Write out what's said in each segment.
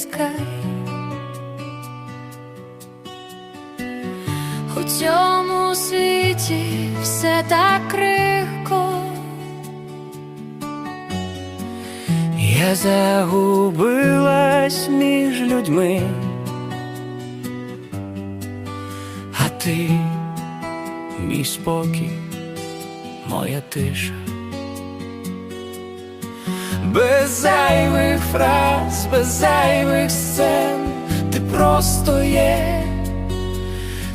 відпускай, у цьому світі все так крихко, я загубилась між людьми, а ти мій спокій, моя тиша. Без зайвих фраз без зайвих сцен, ти просто є,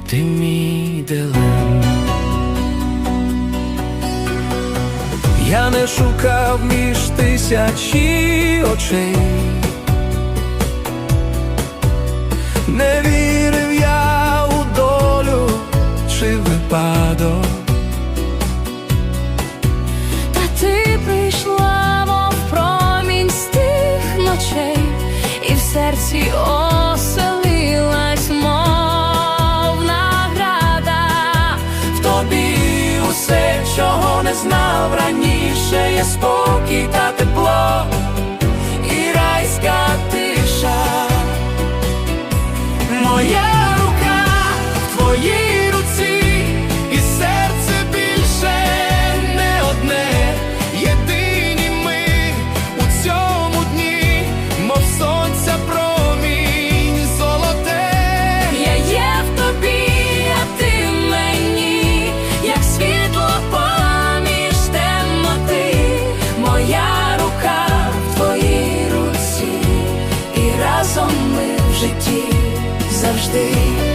ти мій дилем. Я не шукав між тисячі очей, не вірив я у долю чи випадок. Оселилась, мов награда. В тобі усе, чого не знав раніше, є спокій та тепло завжди.